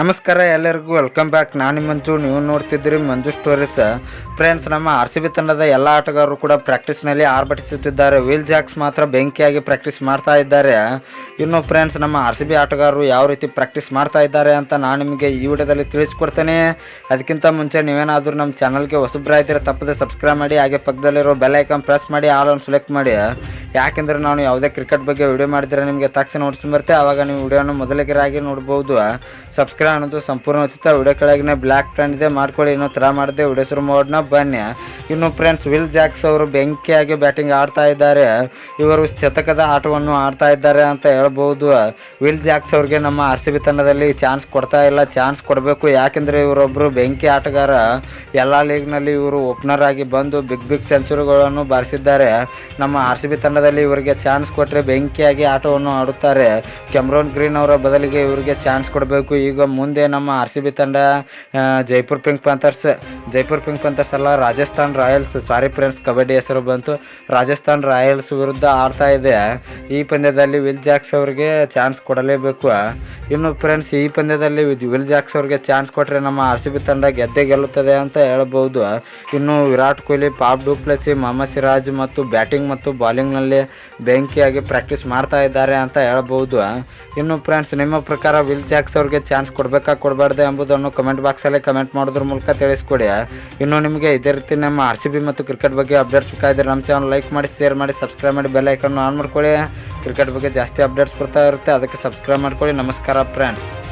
ನಮಸ್ಕಾರ ಎಲ್ಲರಿಗೂ welcome back ನಾನು ಮಂಜು, ನೀವು ನೋಡ್ತಿದ್ದೀರಿ ಮಂಜು ಸ್ಟೋರೀಸ್ ಫ್ರೆಂಡ್ಸ್ ನಮ್ಮ ಆರ್ ಸಿ ಬಿ ತಂಡದ ಎಲ್ಲ ಆಟಗಾರರು ಕೂಡ ಪ್ರಾಕ್ಟೀಸ್ನಲ್ಲಿ ಆರ್ಭಟಿಸುತ್ತಿದ್ದಾರೆ. ವೀಲ್ ಜಾಕ್ಸ್ ಮಾತ್ರ ಬೆಂಕಿಯಾಗಿ ಪ್ರಾಕ್ಟೀಸ್ ಮಾಡ್ತಾ ಇದ್ದಾರೆ. ಇನ್ನು ಫ್ರೆಂಡ್ಸ್ ನಮ್ಮ ಆರ್ ಸಿ ಆಟಗಾರರು ಯಾವ ರೀತಿ ಪ್ರಾಕ್ಟೀಸ್ ಮಾಡ್ತಾ ಇದ್ದಾರೆ ಅಂತ ನಾನು ನಿಮಗೆ ಈ ವಿಡಿಯೋದಲ್ಲಿ ತಿಳಿಸ್ಕೊಡ್ತೇನೆ. ಅದಕ್ಕಿಂತ ಮುಂಚೆ ನೀವೇನಾದರೂ ನಮ್ಮ ಚಾನಲ್ಗೆ ಹೊಸಬ್ರಾಯ್ತೀರ ತಪ್ಪದೆ ಸಬ್ಸ್ಕ್ರೈಬ್ ಮಾಡಿ, ಹಾಗೆ ಪಕ್ಕದಲ್ಲಿರೋ ಬೆಲ್ ಐಕಾನ್ ಪ್ರೆಸ್ ಮಾಡಿ ಆಲ್ ಸೆಲೆಕ್ಟ್ ಮಾಡಿ. ಯಾಕೆಂದರೆ ನಾನು ಯಾವುದೇ ಕ್ರಿಕೆಟ್ ಬಗ್ಗೆ ವಿಡಿಯೋ ಮಾಡಿದರೆ ನಿಮಗೆ ತಕ್ಷಣ ನೋಡ್ಸ್ಕೊಂಡು ಬರುತ್ತೆ. ಆವಾಗ ನೀವು ವಿಡಿಯೋನ ಮೊದಲಿಗರಾಗಿ ನೋಡ್ಬೋದು. ಸಬ್ಸ್ಕ್ರೈಬ್ ಅನ್ನೋದು ಸಂಪೂರ್ಣ ಉಚಿತ. ವಿಡಿಯೋ ಕೆಳಗಿನ ಬ್ಲ್ಯಾಕ್ ಪ್ಯಾಂಟ್ ಇದೆ, ಮಾಡ್ಕೊಳ್ಳಿ. ಇನ್ನೂ ಥರ ಮಾಡಿದೆ ವಿಡಿಯೋ ಶುರು ಮಾಡೋಣ ಬನ್ನಿ. ಇನ್ನು ಫ್ರೆಂಡ್ಸ್ ವಿಲ್ ಜಾಕ್ಸ್ ಅವರು ಬೆಂಕಿಯಾಗಿ ಬ್ಯಾಟಿಂಗ್ ಆಡ್ತಾ ಇದ್ದಾರೆ. ಇವರು ಶತಕದ ಆಟವನ್ನು ಆಡ್ತಾ ಇದ್ದಾರೆ ಅಂತ ಹೇಳ್ಬೋದು. ವಿಲ್ ಜಾಕ್ಸ್ ಅವ್ರಿಗೆ ನಮ್ಮ ಆರ್ ಸಿ ಬಿ ತಂಡದಲ್ಲಿ ಚಾನ್ಸ್ ಕೊಡ್ತಾ ಇಲ್ಲ. ಚಾನ್ಸ್ ಕೊಡಬೇಕು. ಯಾಕೆಂದರೆ ಇವರೊಬ್ಬರು ಬೆಂಕಿ ಆಟಗಾರ. ಎಲ್ಲ ಲೀಗ್ನಲ್ಲಿ ಇವರು ಓಪನರ್ ಆಗಿ ಬಂದು ಬಿಗ್ ಬಿಗ್ ಸೆಂಚುರಿಗಳನ್ನು ಬಾರಿಸಿದ್ದಾರೆ. ನಮ್ಮ ಆರ್ ಸಿ ಬಿ ತಂಡದಲ್ಲಿ ಇವರಿಗೆ ಚಾನ್ಸ್ ಕೊಟ್ಟರೆ ಬೆಂಕಿಯಾಗಿ ಆಟವನ್ನು ಆಡುತ್ತಾರೆ. ಕೆಮ್ರೋನ್ ಗ್ರೀನ್ ಅವರ ಬದಲಿಗೆ ಇವರಿಗೆ ಚಾನ್ಸ್ ಕೊಡಬೇಕು. ಈಗ ಮುಂದೆ ನಮ್ಮ ಆರ್ ಸಿ ಬಿ ತಂಡ Jaipur pink panthers Jaipur pink panthers ಅಲ್ಲ, Rajasthan royals sorry friends kabaddi ಹೆಸರು ಬಂತು. ರಾಜಸ್ಥಾನ್ ರಾಯಲ್ಸ್ ವಿರುದ್ಧ ಆಡ್ತಾ ಇದೆ. ಈ ಪಂದ್ಯದಲ್ಲಿ ವಿಲ್ ಜಾಕ್ಸ್ ಅವರಿಗೆ ಚಾನ್ಸ್ ಕೊಡಲೇಬೇಕು. ಇನ್ನು ಫ್ರೆಂಡ್ಸ್, ಈ ಪಂದ್ಯದಲ್ಲಿ ವಿಲ್ ಜಾಕ್ಸ್ ಅವ್ರಿಗೆ ಚಾನ್ಸ್ ಕೊಟ್ಟರೆ ನಮ್ಮ ಆರ್ ಸಿ ಬಿ ತಂಡ ಗೆದ್ದೆ ಗೆಲ್ಲುತ್ತದೆ ಅಂತ ಹೇಳ್ಬೋದು. ಇನ್ನು Virat Kohli, Faf du Plessis, Mohammed Siraj ಮತ್ತು ಬ್ಯಾಟಿಂಗ್ ಮತ್ತು ಬಾಲಿಂಗ್ನಲ್ಲಿ ಬೆಂಕಿಯಾಗಿ ಪ್ರಾಕ್ಟೀಸ್ ಮಾಡ್ತಾ ಇದ್ದಾರೆ ಅಂತ ಹೇಳ್ಬೋದು. ಇನ್ನು ಫ್ರೆಂಡ್ಸ್, ನಿಮ್ಮ ಪ್ರಕಾರ ವಿಲ್ ಜಾಕ್ಸ್ ಅವ್ರಿಗೆ ಚಾನ್ಸ್ ಕೊಡಬೇಕಾ, ಕೊಡಬಾರ್ದು ಎಂಬುದನ್ನು ಕಮೆಂಟ್ ಬಾಕ್ಸಲ್ಲಿ ಕಮೆಂಟ್ ಮಾಡೋದ್ರ ಮೂಲಕ ತಿಳಿಸ್ಕೊಡಿ ಇನ್ನು ನಿಮಗೆ ಇದೇ ರೀತಿ ನಮ್ಮ ಆರ್ ಸಿ ಬಿ ಮತ್ತು ಕ್ರಿಕೆಟ್ ಬಗ್ಗೆ ಅಪ್ಡೇಟ್ಸ್ ಬೇಕಾದರೆ ನಮ್ಮ ಚಾನಲ್ ಲೈಕ್ ಮಾಡಿ ಶೇರ್ ಮಾಡಿ ಸಬ್ಸ್ಕ್ರೈಬ್ ಮಾಡಿ ಬೆಲ್ ಐಕನ್ನು ಆನ್ ಮಾಡ್ಕೊಳ್ಳಿ. ಕ್ರಿಕೆಟ್ ಬಗ್ಗೆ ಜಾಸ್ತಿ ಅಪ್ಡೇಟ್ಸ್ ಬರ್ತಾ ಇರುತ್ತೆ, ಅದಕ್ಕೆ ಸಬ್ಸ್ಕ್ರೈಬ್ ಮಾಡ್ಕೊಳ್ಳಿ. ನಮಸ್ಕಾರ ಫ್ರೆಂಡ್ಸ್